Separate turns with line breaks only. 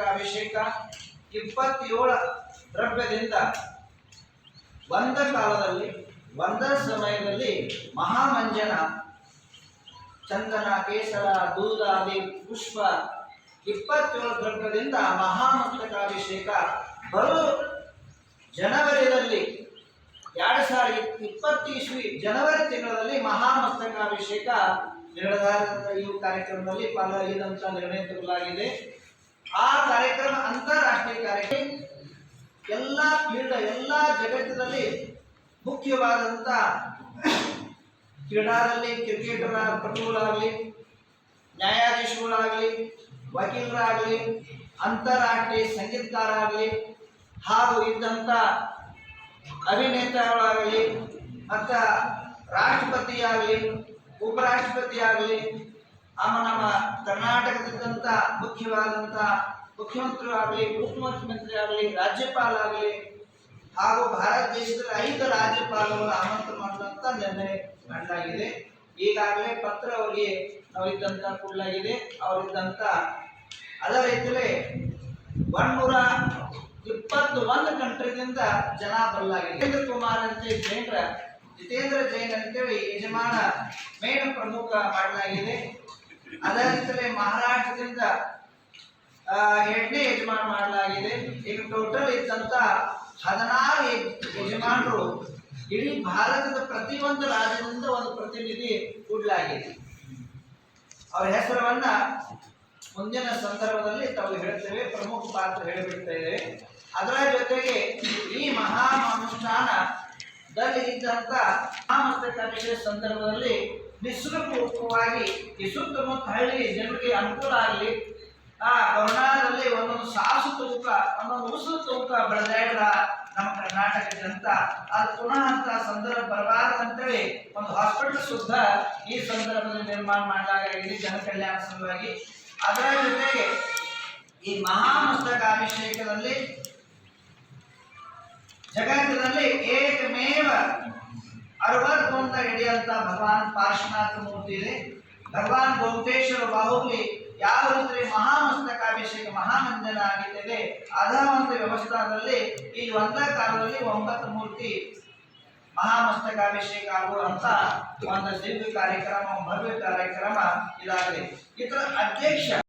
ಮಹಾಮಸ್ತಕಾಭಿಷೇಕ ಇಪ್ಪತ್ತೇಳು ದ್ರವ್ಯದಿಂದ ಒಂದ ಕಾಲದಲ್ಲಿ, ಒಂದ ಸಮಯದಲ್ಲಿ ಮಹಾಮಂಜನ, ಚಂದನ, ಕೇಸರ ದೂದಾದಿ ಪುಷ್ಪ ಇಪ್ಪತ್ತೇಳು ದ್ರವ್ಯದಿಂದ ಮಹಾಮಸ್ತಕಾಭಿಷೇಕ ಬರೋ ಜನವರಿಯಲ್ಲಿ, ಎರಡು ಸಾವಿರದ ಇಪ್ಪತ್ತು ಇಸ್ವಿ ಜನವರಿ ತಿಂಗಳಲ್ಲಿ ಮಹಾಮಸ್ತಕಾಭಿಷೇಕ ನಿರ್ಧಾರದ ಈ ಕಾರ್ಯಕ್ರಮದಲ್ಲಿ ಪಾಲ್ಗೊಳ್ಳಿದಂತ ನಿರ್ಣಯ ತಗೊಳ್ಳಲಾಗಿದೆ ಆ ಕಾರ್ಯಕ್ರಮ ಅಂತಾರಾಷ್ಟ್ರೀಯ ಕಾರ್ಯಕ್ರಮ. ಎಲ್ಲ ಫೀಲ್ಡ್ ಎಲ್ಲ ಜಗತ್ತಿನಲ್ಲಿ ಮುಖ್ಯವಾದಂಥ ಕ್ರೀಡಾದಲ್ಲಿ ಕ್ರಿಕೆಟರ ಪಟುಗಳಾಗಲಿ ನ್ಯಾಯಾಧೀಶಗಳಾಗಲಿ ವಕೀಲರಾಗಲಿ, ಅಂತಾರಾಷ್ಟ್ರೀಯ ಸಂಗೀತಕಾರಾಗಲಿ ಹಾಗೂ ಇದ್ದಂಥ ಅಭಿನೇತಾಗಳಾಗಲಿ ಮತ್ತು ರಾಷ್ಟ್ರಪತಿ ಆಗಲಿ ಉಪರಾಷ್ಟ್ರಪತಿ ಆಗಲಿ ಆಮ ನಮ್ಮ ಕರ್ನಾಟಕದಿದ್ದಂಥ ಮುಖ್ಯವಾದಂಥ ಮುಖ್ಯಮಂತ್ರಿ ಆಗಲಿ ಉಪಮುಖ್ಯಮಂತ್ರಿ ಆಗಲಿ ರಾಜ್ಯಪಾಲ ಆಗಲಿ ಹಾಗೂ ಭಾರತ ದೇಶದ ಐದು ರಾಜ್ಯಪಾಲರನ್ನು ಆಮಂತ್ರಣ ಮಾಡುವಂತ ನಿರ್ಣಯ ಮಾಡಲಾಗಿದೆ. ಈಗಾಗಲೇ ಪತ್ರ ಅವರಿಗೆ ನಾವು ಇದ್ದಂತ ಕೊಡಲಾಗಿದೆ. ಅವರಿದ್ದಂತ ಅದರ ರೀತಿಯಲ್ಲೇ ಒಂದೂರ ಇಪ್ಪತ್ತು ಒಂದು ಕಂಟ್ರಿದಿಂದ ಜನ ಬರಲಾಗಿದೆ. ಜಿತೇಂದ್ರ ಕುಮಾರ್ ಅಂತೇಳಿ ಜೈನ್ರ, ಜಿತೇಂದ್ರ ಜೈನ್ ಅಂತೇಳಿ ಯಜಮಾನ ಮೇನ್ ಪ್ರಮುಖ ಮಾಡಲಾಗಿದೆ. ಅದೇ ರೀತಿಯಲ್ಲೇ ಮಹಾರಾಷ್ಟ್ರದಿಂದ ಎಂಟನೇ ಯಜಮಾನ ಮಾಡಲಾಗಿದೆ. ಈಗ ಟೋಟಲ್ ಇದ್ದಂತ ಹದಿನಾರು ಯಜ- ಯಜಮಾನರು ಇಡೀ ಭಾರತದ ಪ್ರತಿಯೊಂದು ರಾಜ್ಯದಿಂದ ಒಂದು ಪ್ರತಿನಿಧಿ ಕೂಡಲಾಗಿದೆ. ಅವರ ಹೆಸರವನ್ನ ಮುಂದಿನ ಸಂದರ್ಭದಲ್ಲಿ ತಾವು ಹೇಳ್ತೇವೆ, ಪ್ರಮುಖ ಪಾತ್ರ ಹೇಳಿಬಿಡ್ತೇವೆ ಅದರ ಜೊತೆಗೆ ಇದ್ದಂತ ಮಹಾಮಸ್ತಕಾಭಿಷೇಕ ಸಂದರ್ಭದಲ್ಲಿ ನಿಸ್ಸೃಪೂರ್ವಕವಾಗಿ ಈ ಸುತ್ತಮುತ್ತ ಹಳ್ಳಿ ಜನರಿಗೆ ಅನುಕೂಲ ಆಗಲಿ. ಆ ಕೊರೋನಾದಲ್ಲಿ ಒಂದೊಂದು ಸಾಸು ತೂಕ ಒಂದೊಂದು ಉಸುರು ತೂಕ ಬೆಳೆದಾಡ್ರ ನಮ್ಮ ಕರ್ನಾಟಕದಂತ ಅದು ಪುನಃ ಅಂತ ಸಂದರ್ಭ ಬರಬಾರದು ಅಂತೇಳಿ ಒಂದು ಹಾಸ್ಪಿಟಲ್ ಶುದ್ಧ ಈ ಸಂದರ್ಭದಲ್ಲಿ ನಿರ್ಮಾಣ ಮಾಡಲಾಗಿದೆ ಜನ ಕಲ್ಯಾಣ ಸಲುವಾಗಿ. ಅದರ ಜೊತೆಗೆ ಈ ಮಹಾಮಸ್ತಕಾಭಿಷೇಕದಲ್ಲಿ ಜಗತ್ತಿನಲ್ಲಿ ಏಕಮೇವ ಅರವತ್ತೊಂದ ಹಿಡಿಯಂತ ಭಗವಾನ್ ಪಾರ್ಶ್ವನಾಥ ಮೂರ್ತಿ ಇದೆ. ಭಗವಾನ್ ಗೋಪೇಶ್ವರ ಬಾಹುಲಿ ಯಾವ ರೀತಿ ಮಹಾಮಸ್ತಕಾಭಿಷೇಕ ಮಹಾಮಂಜನ ಆಗಿದ್ದೇವೆ ಅದ ವ್ಯವಸ್ಥಾನದಲ್ಲಿ ಈ ಒಂದ ಕಾಲದಲ್ಲಿ ಒಂಬತ್ತು ಮೂರ್ತಿ ಮಹಾಮಸ್ತಕಾಭಿಷೇಕ ಆಗುವಂತ ಒಂದು ದಿವ್ಯ ಕಾರ್ಯಕ್ರಮ, ಭವ್ಯ ಕಾರ್ಯಕ್ರಮ ಇದಾಗಿದೆ. ಇದರ ಅಧ್ಯಕ್ಷ